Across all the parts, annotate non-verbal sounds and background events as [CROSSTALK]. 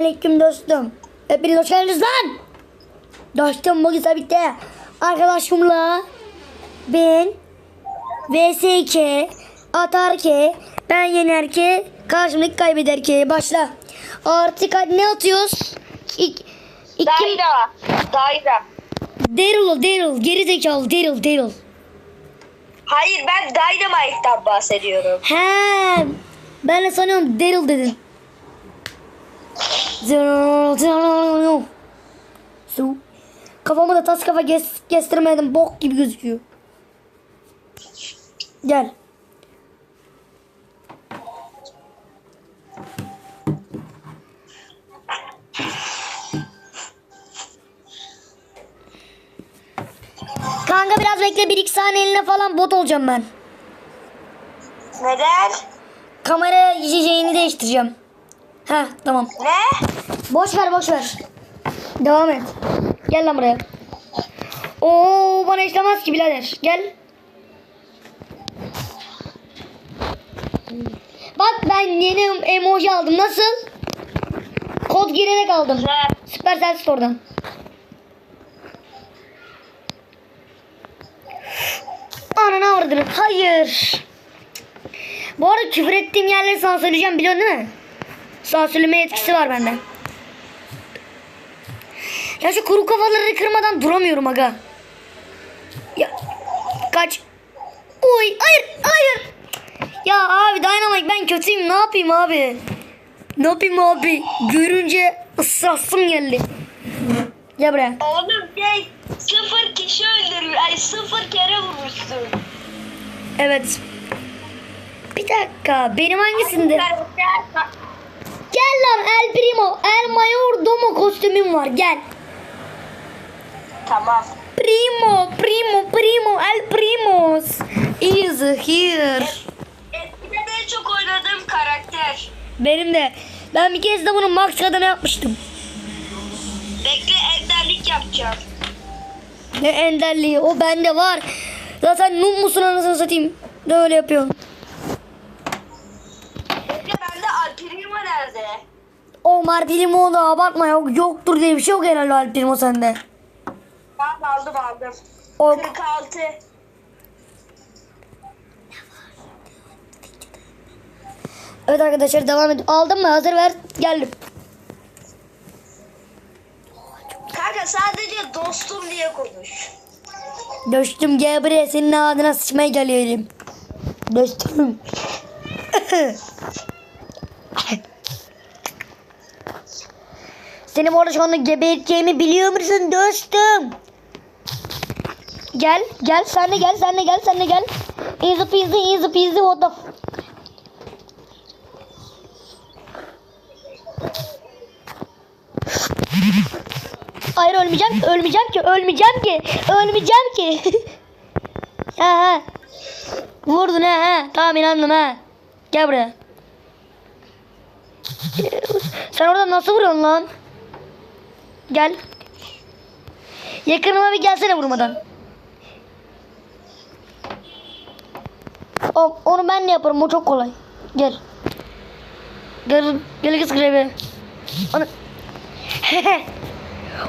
Aleyküm dostum. Hepiniz hoş geldiniz lan. Dostum bugün birlikte arkadaşımla ben vs2 atar ki ben yener ki karşımdaki kaybeder ki başla. Artık hadi ne atıyoruz? İk, iki, Dayra. Dayra. Daryl Daryl geri zekalı Daryl Daryl. Hayır ben Dynamite'dan bahsediyorum. He ben de sanıyorum Daryl dedin. Su. Kafama da tas kafa kes, kestirmedim. Bok gibi gözüküyor. Gel. Kanka biraz bekle. Bir iki saniyeline falan bot olacağım ben. Neden? Kamera şeyini değiştireceğim. Ha tamam. Ne? Boş ver boş ver. Devam et. Gel lan buraya. Oo bana işlemez ki birader. Gel. Bak ben yeni emoji aldım. Nasıl? Kod girerek aldım. Güzel. Süpersel Store'dan. Ananı avradını. Hayır. Bu arada küfür ettiğim yerleri sana söyleyeceğim biliyorsun değil mi? Sansürleme etkisi var bende. Ya şu kuru kafaları kırmadan duramıyorum aga. Ya kaç. Oy hayır hayır. Ya abi Dynamite ben kötüyüm ne yapayım abi? Ne yapayım abi? Görünce ıssasım geldi. Gel buraya. Oğlum şey sıfır kişi öldürmüş. Ay sıfır kere vurmuşsun. Evet. Bir dakika benim hangisinde? Gel lan El Primo. El Mayor Domo kostümüm var gel. Tamam. Primo, primo, primo, el primos is here. Eskiden en çok oynadığım karakter. Benim de. Ben bir kez de bunu max kadar yapmıştım. Bekle enderlik yapacağım. Ne enderliği o bende var. Zaten noob musun anasını satayım. Ne öyle yapıyorsun? Bekle bende Alperimo nerede? Omar Primo'da abartma yok. Yoktur diye bir şey yok herhalde Primo sende. Ben aldım aldım. O 46. Evet arkadaşlar devam ediyor. Aldın mı? Hazır ver. Geldim. Kanka sadece dostum diye konuş. Dostum gel buraya senin adına sıçmaya geliyorum. Dostum. [LAUGHS] Seni bu arada şu anda geberteceğimi biliyor musun dostum? Gel, gel, sen de gel, sen de gel, sen de gel. Easy peasy, easy peasy, what the Hayır ölmeyeceğim ölmeyeceğim ki, ölmeyeceğim ki, ölmeyeceğim ki. [LAUGHS] ha ha. Vurdun ha ha. Tamam inandım ha. Gel buraya. Sen orada nasıl vuruyorsun lan? Gel. Yakınıma bir gelsene vurmadan. O, onu ben de yaparım. O çok kolay. Gel. Gel, gel kız grevi. Onu... [LAUGHS]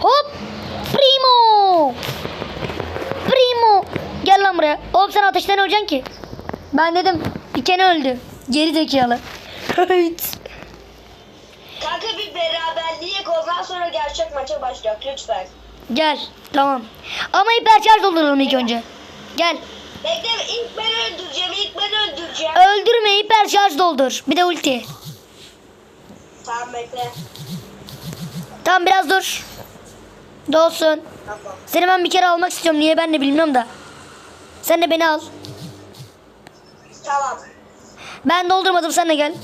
Hop! Primo! Primo! Gel lan buraya. Oğlum sen ateşten öleceksin ki. Ben dedim. Kere öldü. Geri zekalı. [LAUGHS] Evet. Kanka bir beraberliğe ondan sonra gerçek maça başlayalım lütfen. Gel. Tamam. Ama hiper şarj dolduralım ilk önce. Gel. Bekle ilk ben öldüreceğim ilk ben öldüreceğim. Öldürme hiper şarj doldur. Bir de ulti. Tamam bekle. Tamam biraz dur. Dolsun. Tamam. Seni ben bir kere almak istiyorum. Niye ben de bilmiyorum da. Sen de beni al. Tamam. Ben doldurmadım sen de gel.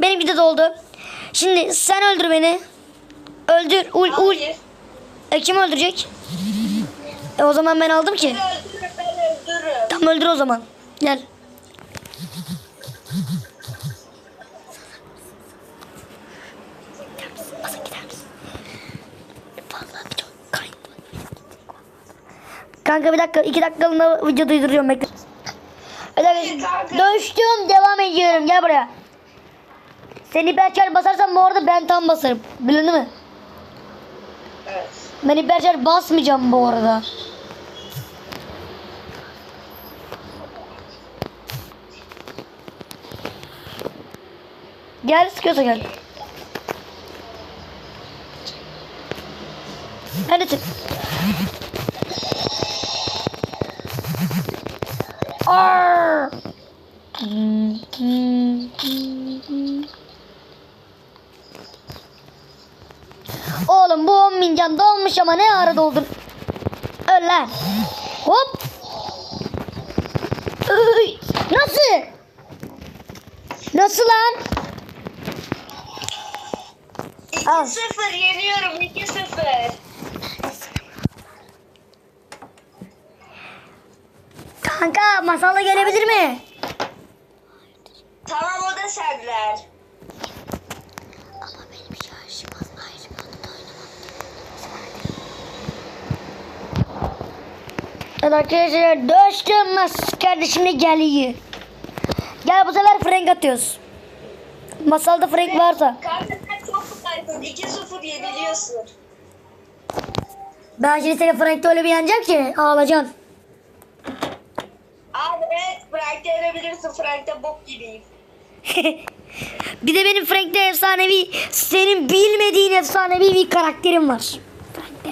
Benimki de doldu. Şimdi sen öldür beni. Öldür. Ul ul. E, kim öldürecek? E, o zaman ben aldım ki. Öldürürüm ben öldürürüm. Tam öldür o zaman. Gel. Kanka bir dakika iki dakikalığına video duyduruyorum bekle. Bir dakika. Dövüştüm devam ediyorum gel buraya. Sen hiperçar basarsan bu arada ben tam basarım. Bilin mi? Evet. Ben hiperçar basmayacağım bu arada. Gel sıkıyorsa gel. Hadi çık. Arr! Oğlum bu 10 bin can dolmuş ama ne ara doldun? Öl lan. Hop. Nasıl? Nasıl lan? Al. 2-0 yeniyorum 2-0. Kanka masala gelebilir mi? Tamam o da senden. Ama benim şarjım az ayrı Evet arkadaşlar dostum mas kardeşim de geliyor. Gel bu sefer frank atıyoruz. Masalda frank varsa. Kanka sen çok kolaysın. 2-0 yeniliyorsun. Ben şimdi seni frankte öyle bir yeneceğim ki ağlayacaksın. Abi evet Frank'te yenebilirsin. Frank'te bok gibiyim. [LAUGHS] bir de benim Frank'te efsanevi, senin bilmediğin efsanevi bir karakterim var. Frank'te.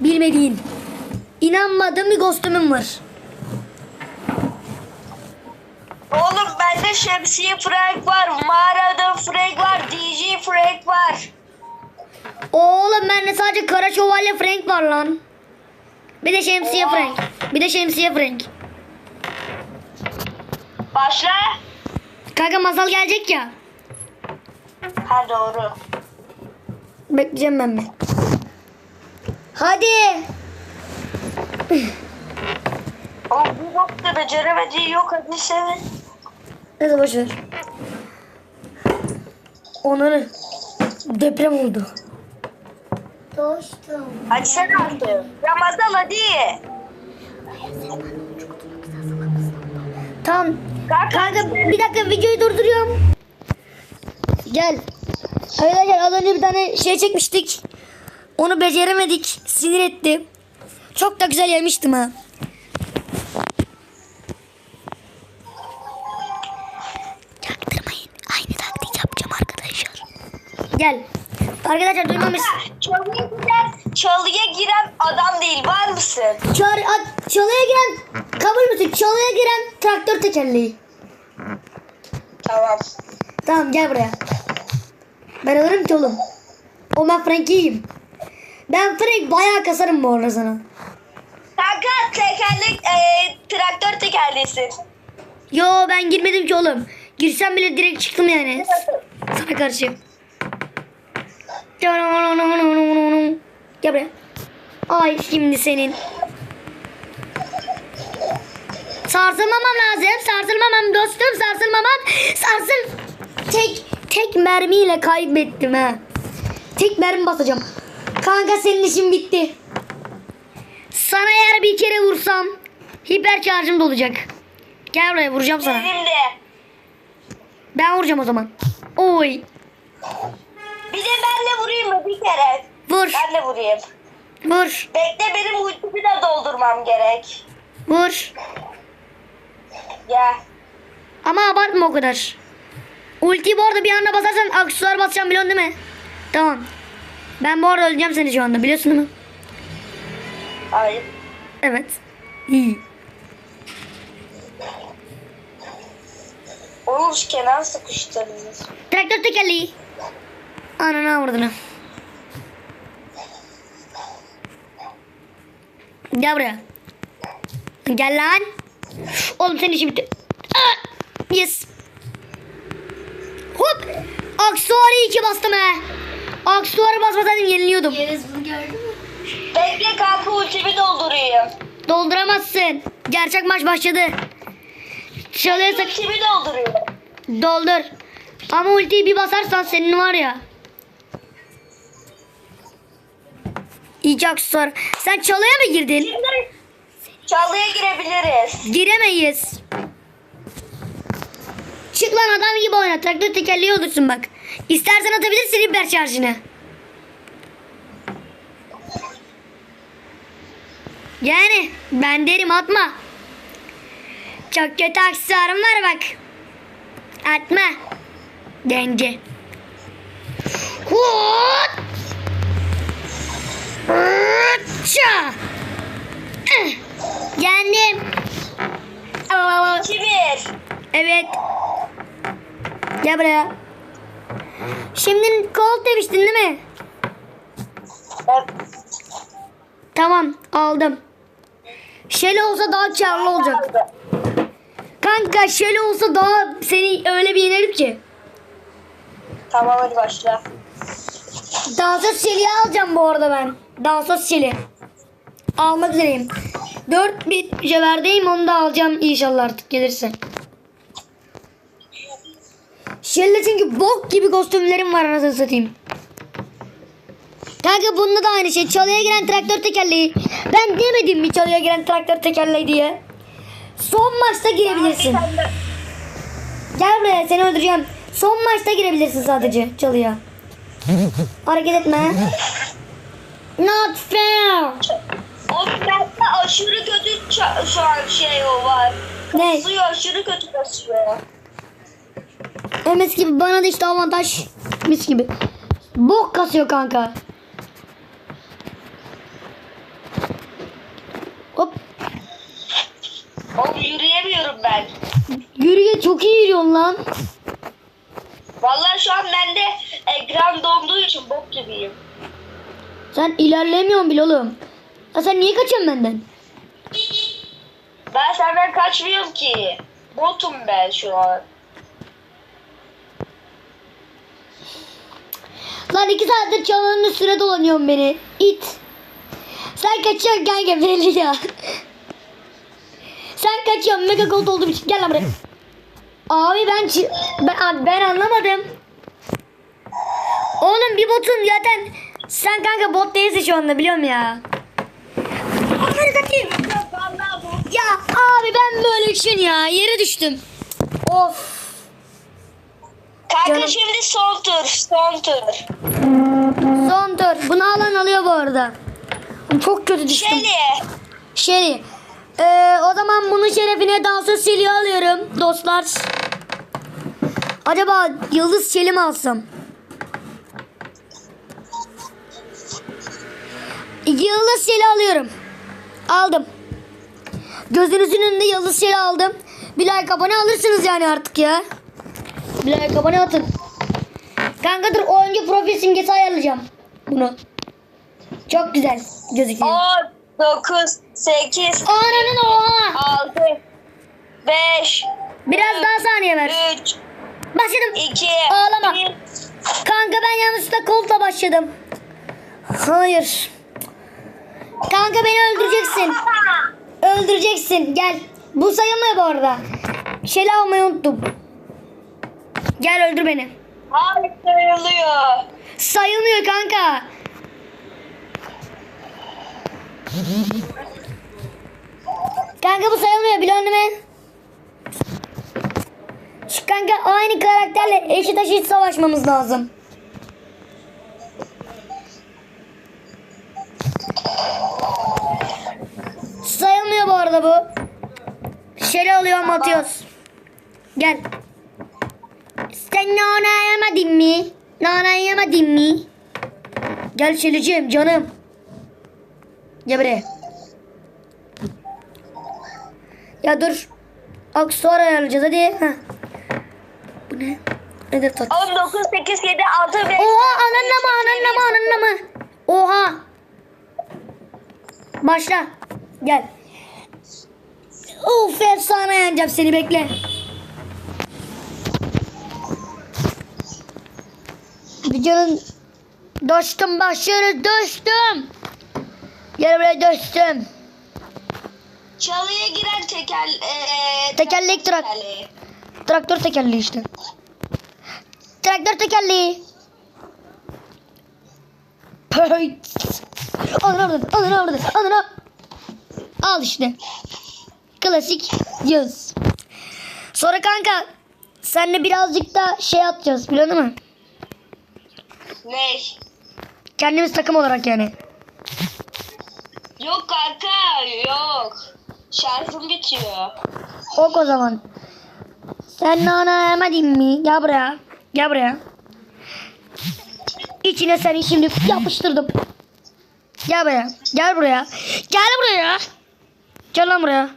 Bilmediğin. İnanmadığım bir kostümüm var. Oğlum bende şemsiye Frank var. Mağarada Frank var. DJ Frank var. Oğlum bende sadece kara şövalye Frank var lan. Bir de şemsiye Frank. Bir de şemsiye Frank. Başla. Kanka masal gelecek ya. Ha doğru. Bekleyeceğim ben bir. Hadi. Oğlum bu bok da beceremediği yok hadi seni. Neyse boşver. Onları deprem oldu. Dostum. Hadi sen artık. Ramazan hadi. Tamam. Kanka, Kanka bir dakika videoyu durduruyorum. Gel. Arkadaşlar az önce bir tane şey çekmiştik. Onu beceremedik. Sinir etti. Çok da güzel yemiştim ha. Çaktırmayın. Aynı taktik yapacağım arkadaşlar. Gel. Arkadaşlar duymamış. Çalıya giren, çalıya giren adam değil var mısın? Çağır, at, çalıya giren kabul müsün? Çalıya giren traktör tekerleği. Tamam. Tamam gel buraya. Ben alırım ki oğlum. O ben Frank'iyim. Ben Frank bayağı kasarım bu arada sana. Kanka tekerlek, e, traktör tekerleğisin. Yo ben girmedim ki oğlum. Girsem bile direkt çıktım yani. Sana karşı. Gel buraya. Ay şimdi senin. Sarsılmamam lazım. Sarsılmamam dostum. Sarsılmamam. Sarsıl. Tek tek mermiyle kaybettim ha. Tek mermi basacağım. Kanka senin işin bitti. Bir kere vursam hiper şarjım dolacak. Gel buraya vuracağım sana. Benim de. Ben vuracağım o zaman. Oy. Bir de benle vurayım mı bir kere? Vur. Benle vurayım. Vur. Bekle benim ultimi de doldurmam gerek. Vur. Gel. Ama abartma o kadar. Ultiyi bu arada bir anda basarsan aksesuar basacağım biliyorsun değil mi? Tamam. Ben bu arada öleceğim seni şu anda biliyorsun değil mi? Hayır. Evet. İyi. Oğlum şu kenar sıkıştırdınız. Traktör tekerleği. Ananı avradını. Gel buraya. Gel lan. Oğlum senin işin bitti. Ah! Yes. Hop. Aksuarı iki bastım he. Aksuarı basmasaydım yeniliyordum. Bekle kanka ultimi doldurayım. Dolduramazsın. Gerçek maç başladı. Çalıyorsak Ultimi dolduruyorum. doldur. Ama ultiyi bir basarsan senin var ya. İyice aksesuar. Sen çalıya mı girdin? Çalıya girebiliriz. Giremeyiz. Çık lan adam gibi oyna. Traktör tekerleği olursun bak. İstersen atabilirsin hiper şarjını. Yani ben derim atma. Çok kötü aksesuarım var bak. Atma. Dence. Hut. Hutça. Eh, Yendim. Aa, 2-1. Evet. Gel buraya. Şimdi kol demiştin değil mi? Evet. Tamam aldım. Şöyle olsa daha karlı olacak. Kanka şöyle olsa daha seni öyle bir yenerim ki. Tamam hadi başla. Dansöz şeliği alacağım bu arada ben. Dansöz şeli. Almak üzereyim. 4 bir mücevherdeyim onu da alacağım inşallah artık gelirse. Şelle çünkü bok gibi kostümlerim var anasını satayım. Kanka bunda da aynı şey. Çalıya giren traktör tekerleği. Ben demedim mi çalıya giren traktör tekerleği diye. Son maçta girebilirsin. Gel buraya seni öldüreceğim. Son maçta girebilirsin sadece çalıya. Hareket etme. Not fair. Oğlum bende aşırı kötü şu an şey o var. Ne? Kasıyor aşırı kötü kasıyor. MS gibi bana da işte avantaj. Mis gibi. Bok kasıyor kanka. Hop. Oğlum yürüyemiyorum ben. Yürüye çok iyi yürüyorsun lan. Vallahi şu an bende ekran donduğu için bok gibiyim. Sen ilerlemiyorsun bile oğlum. Ya sen niye kaçıyorsun benden? Ben senden kaçmıyorum ki. Botum ben şu an. Lan iki saattir çalanın üstüne dolanıyorsun beni. İt. Sen kaçıyorsun kanka belli ya. Sen kaçıyorsun mega gold olduğum için. Gel lan buraya. Abi ben, ben, abi ben anlamadım. Oğlum bir botun zaten sen kanka bot değilsin şu anda biliyorum ya. Ya abi ben böyle düşün ya. Yere düştüm. Of. Kanka Canım. şimdi son tur, son tur. Son tur. Bunu alan alıyor bu arada. Çok kötü düştüm. Şeli. Şey, eee, o zaman bunun şerefine dansöz çeliği alıyorum dostlar. Acaba yıldız çeli mi alsam? Yıldız çeli alıyorum. Aldım. Gözünüzün önünde yıldız çeli aldım. Bir like abone alırsınız yani artık ya. Bir like abone atın. Kanka dur oyuncu profil simgesi ayarlayacağım. Bunu. Çok güzel gözüküyor. 10, 9, 8, Ananın oha. 6, 5, Biraz daha saniye ver. 3, Başladım. 2, Ağlama. 1. Kanka ben yanlışlıkla kolta başladım. Hayır. Kanka beni öldüreceksin. Öldüreceksin. Gel. Bu sayılmıyor bu arada. Şeli almayı unuttum. Gel öldür beni. Hayır sayılıyor. Sayılmıyor kanka. Kanka bu sayılmıyor değil mi? Şu kanka aynı karakterle eşit eşit savaşmamız lazım. Sayılmıyor bu arada bu. Şeri alıyorum atıyoruz. Gel. Sen nana yemedin mi? Nana yemedin mi? Gel Şelicim canım. Gel buraya. Ya dur. Aksesuar ayarlayacağız hadi. Heh. Bu ne? Nedir tat? 10, 9, 8, 7, 6, 5. Oha ananlama ananlama ananlama. Oha. Başla. Gel. Of efsane yeneceğim seni bekle. Videonun dostum başlıyoruz dostum. Gel buraya dostum. Çalıya giren teker, e, Tekerlek trak. tekerleği. Traktör tekerleği işte. Traktör tekerleği. Pöy. Alın alın alın alın alın al. Al işte. Klasik yaz. Sonra kanka senle birazcık da şey atacağız biliyor musun? Ne? Kendimiz takım olarak yani. Yok kanka yok. Şarjım bitiyor. Ok o zaman. Sen nana yemedin mi? Gel buraya. Gel buraya. İçine seni şimdi yapıştırdım. Gel buraya. Gel buraya. Gel buraya. Gel lan buraya.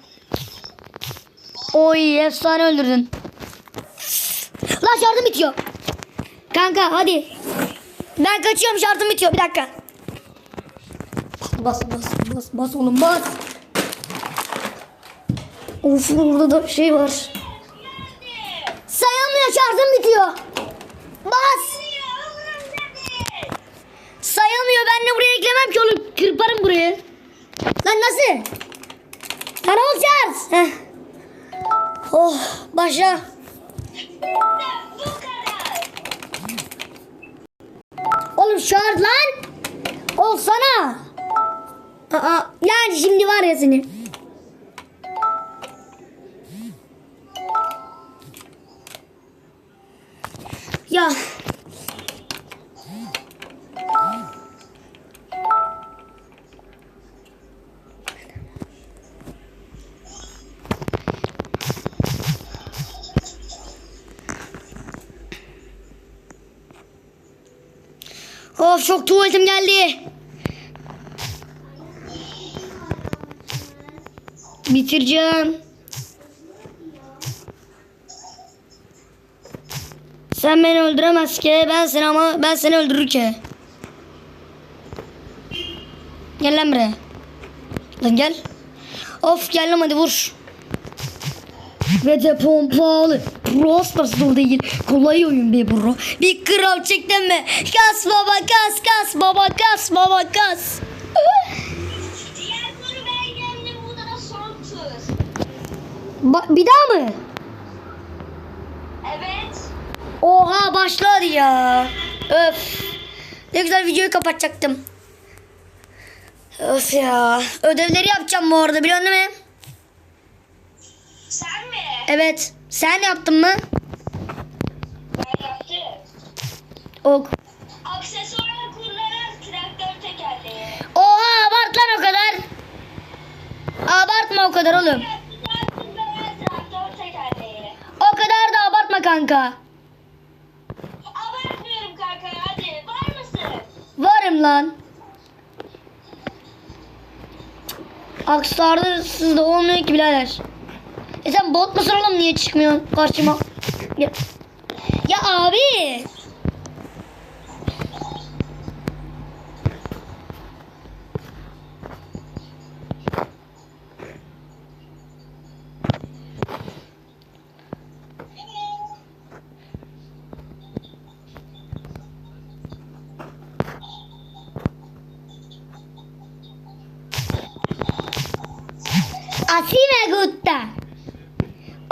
Oy efsane öldürdün. Lan şarjım bitiyor. Kanka hadi. Ben kaçıyorum şarjım bitiyor. Bir dakika. Bas bas bas bas oğlum bas. Of burada da şey var. Sayılmıyor şarjım bitiyor. Bas. Sayılmıyor ben de buraya eklemem ki oğlum. Kırparım burayı. Lan nasıl? Lan ol. Heh. Oh başla. Oğlum şarj lan. Olsana. Aa, yani şimdi var ya senin. Ya. Of çok tuvaletim geldi. Bitireceğim. Sen beni öldüremez ki. Ben seni ama ben seni öldürür ki. Gel lan buraya. Lan gel. Of gel lan hadi vur. Ve de pompalı. Pro Stars da değil. Kolay oyun be bro. Bir kral çektin mi? Kas baba kas kas baba kas baba kas. Ba- bir daha mı? Evet. Oha başladı ya. Öf. Ne güzel videoyu kapatacaktım. Öf ya. Ödevleri yapacağım bu arada biliyor musun? Sen mi? Evet. Sen yaptın mı? Ben yaptım. Ok. Aksesuar kullanan traktör tekerleği. Oha abart lan o kadar. Abartma o kadar oğlum. Aksesuar kullanan traktör tekerleği. O kadar da abartma kanka. Abartmıyorum kanka hadi. Var mısın? Varım lan. Aksarda sizde olmuyor ki birader. E sen bot musun oğlum niye çıkmıyorsun karşıma? Ya, ya abi.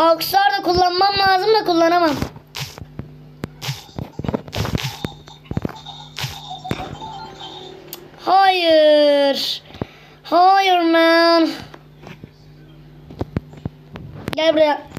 Aksar da kullanmam lazım da kullanamam. Hayır. Hayır man. Gel buraya.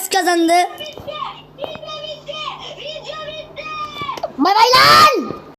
Yaz kazandı.